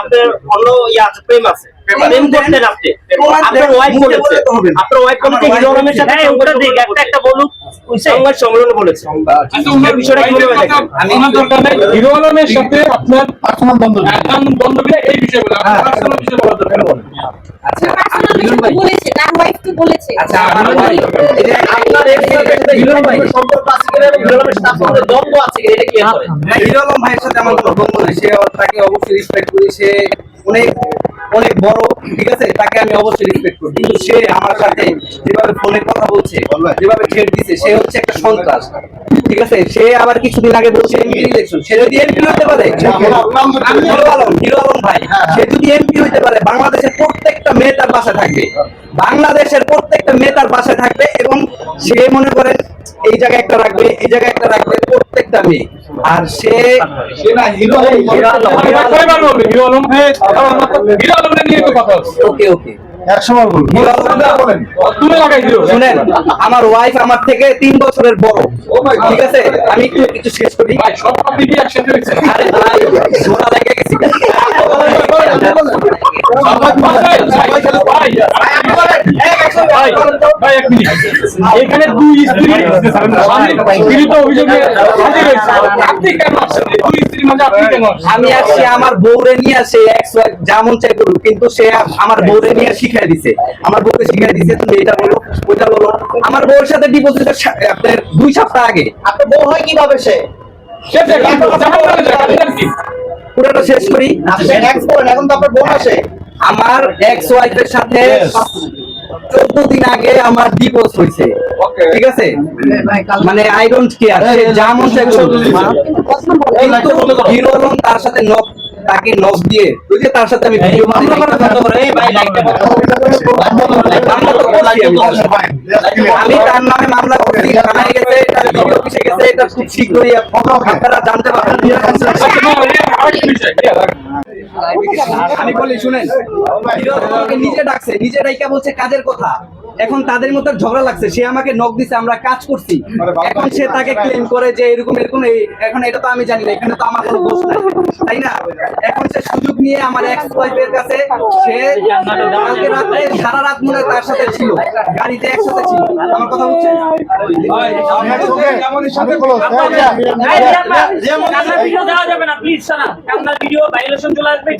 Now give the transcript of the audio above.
আপনার অন্য ইয়ে আছে প্রেম আছে। প্রেম করতেন আপনি। আপনার ওয়াইফ বলেছে। আপনার ওয়াইফ বলেছে হিরো আলমের সাথে সংবাদ দিক একটা একটা বলুক সংবাদ সম্মেলনে বলেছে। ওনার বিষয়টা কীভাবে দেখেন? ওনার দরকার নেই। হিরো আলমের সাথে আপনার পার্সোনাল একদম এই হ্যাঁ। পার্সোনাল বিষয়ে বলা দরকার আচ্ছা বলেছে? তার ওয়াইফ তো বলেছে? আচ্ছা সম্পর্ক আছে হিরো আলম ভাইয়ের সাথে আমার কোনো দ্বন্দ্ব নেই। সে তাকে অবশ্যই রেসপেক্ট করি। সে অনেক অনেক বড় ঠিক আছে? তাকে আমি অবশ্যই রেসপেক্ট করি। কিন্তু সে আমার সাথে যেভাবে ফোনে কথা বলছে যেভাবে ছেড় দিছে সে হচ্ছে একটা সন্ত্রাস। ঠিক আছে? সে আবার কিছুদিন আগে বলছে এমপি ইলেকশন সে যদি এমপি হতে পারে হিরো আলম হিরো আলম ভাই। সে যদি এমপি হতে পারে বাংলাদেশের প্রত্যেকটা মেয়ে তার বাসা থাকবে বাংলাদেশের প্রত্যেকটা মেয়ে তার বাসায় থাকবে এবং সে মনে করে এই জায়গায় একটা রাখবে এই জায়গায় একটা রাখবে প্রত্যেকটা মেয়ে। আর সে সে না হিরো হিরো আলম, আপনি হিরো ভাই আলম। কয়বার বলবেন? হিরো আলম হিরো আলমের নিয়ে তো কথা হচ্ছে। ওকে ওকে। একশো বার বলুন। হিরো আলম বলেন। তুলে লাগাই দিও। শুনেন আমার ওয়াইফ আমার থেকে তিন বছরের বড়। ঠিক আছে? আমি একটু কিছু শেষ করি। ভাই, সব আপনি কি একসাথে হয়েছেন? আরে ভাই ভাই, এক মিনিট। এখানে দুই স্ত্রী অভিযোগে আপনি কেন দুই স্ত্রীর মাঝে আপনি কেন আমি আসছি আমার বউরে নিয়ে আসে এক্স ওয়াইফ যেমন চাই করুক কিন্তু সে আমার বউরে নিয়ে শিখাই দিছে। আমার বউকে শিখাই দিছে তুমি এটা বলো ওইটা বলো। আমার বউর সাথে ডিপোজিট আপনার দুই সপ্তাহ আগে। আপনার বউ হয় কীভাবে সে? পুরোটা শেষ করি। এখন তো আপনার বোন আসে। আমার এক্স ওয়াইফের সাথে চোদ্দ দিন আগে আমার ডিভোর্স হয়েছে ঠিক আছে মানে আই ডোন্ট কেয়ার সে বলে কিন্তু হিরো আলম তার সাথে নক তাকে নক দিয়ে ওই যে তার সাথে আমি ভিডিও আমি। তার নামে মামলা করছি থানায় গেছে এটা ভিডিও অফিসে গেছে এটা খুব শীঘ্রই আপনারা জানতে পারবেন আমি বলি শুনেন। নিজে ডাকছে নিজে ডাইকা বলছে কাজের কথা। এখন তাদের মধ্যে ঝগড়া লাগছে। সে আমাকে নক দিছে আমরা কাজ করছি। এখন সে তাকে ক্লেম করে যে এরকম এরকম এখন এটা তো আমি জানি না এখানে তো আমার কোনো দোষ নাই। তাই না? এখন সে নিয়ে আমার এক্স ওয়াইফের কাছে সে কালকে রাতে সারা রাত মনে তার সাথে ছিল গাড়িতে একসাথে ছিল আমার কথা হচ্ছে ভিডিও দেওয়া যাবে না আপনার ভিডিও চলে আসবে।